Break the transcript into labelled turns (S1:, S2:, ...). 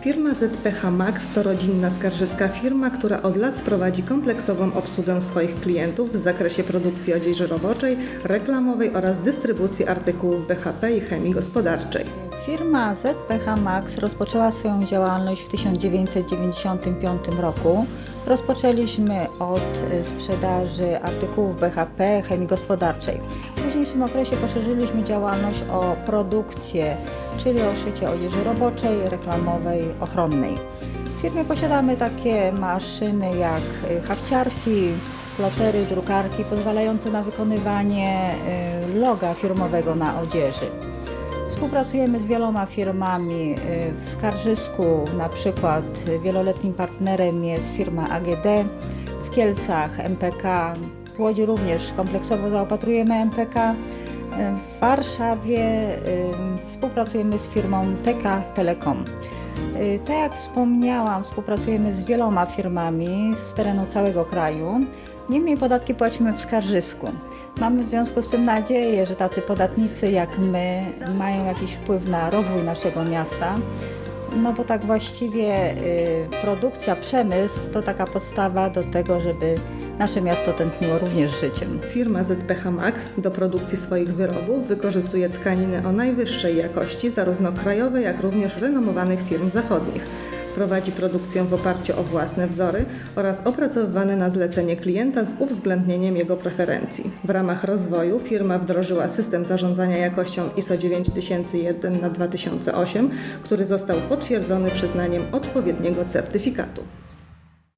S1: Firma ZPH Max to rodzinna skarżyska firma, która od lat prowadzi kompleksową obsługę swoich klientów w zakresie produkcji odzieży roboczej, reklamowej oraz dystrybucji artykułów BHP i chemii gospodarczej.
S2: Firma ZPH Max rozpoczęła swoją działalność w 1995 roku. Rozpoczęliśmy od y, sprzedaży artykułów BHP chemii gospodarczej. W późniejszym okresie poszerzyliśmy działalność o produkcję, czyli o szycie odzieży roboczej, reklamowej, ochronnej. W firmie posiadamy takie maszyny jak y, hafciarki, plotery, drukarki pozwalające na wykonywanie y, loga firmowego na odzieży. Współpracujemy z wieloma firmami y, w Skarżysku, na przykład wieloletnim partnerem jest firma AGD, w Kielcach MPK, w Łodzi również kompleksowo zaopatrujemy MPK, w Warszawie współpracujemy z firmą TK Telekom. Y, Tak jak wspomniałam, współpracujemy z wieloma firmami z terenu całego kraju. Niemniej podatki płacimy w Skarżysku. Mamy w związku z tym nadzieję, że tacy podatnicy jak my mają jakiś wpływ na rozwój naszego miasta. No bo tak właściwie y, produkcja, przemysł to taka podstawa do tego, żeby nasze miasto tętniło również życiem.
S1: Firma ZPH Max do produkcji swoich wyrobów wykorzystuje tkaniny o najwyższej jakości, zarówno krajowe, jak również renomowanych firm zachodnich. Prowadzi produkcję w oparciu o własne wzory oraz opracowywane na zlecenie klienta z uwzględnieniem jego preferencji. W ramach rozwoju firma wdrożyła system zarządzania jakością ISO 9001 na 2008, który został potwierdzony przyznaniem odpowiedniego certyfikatu.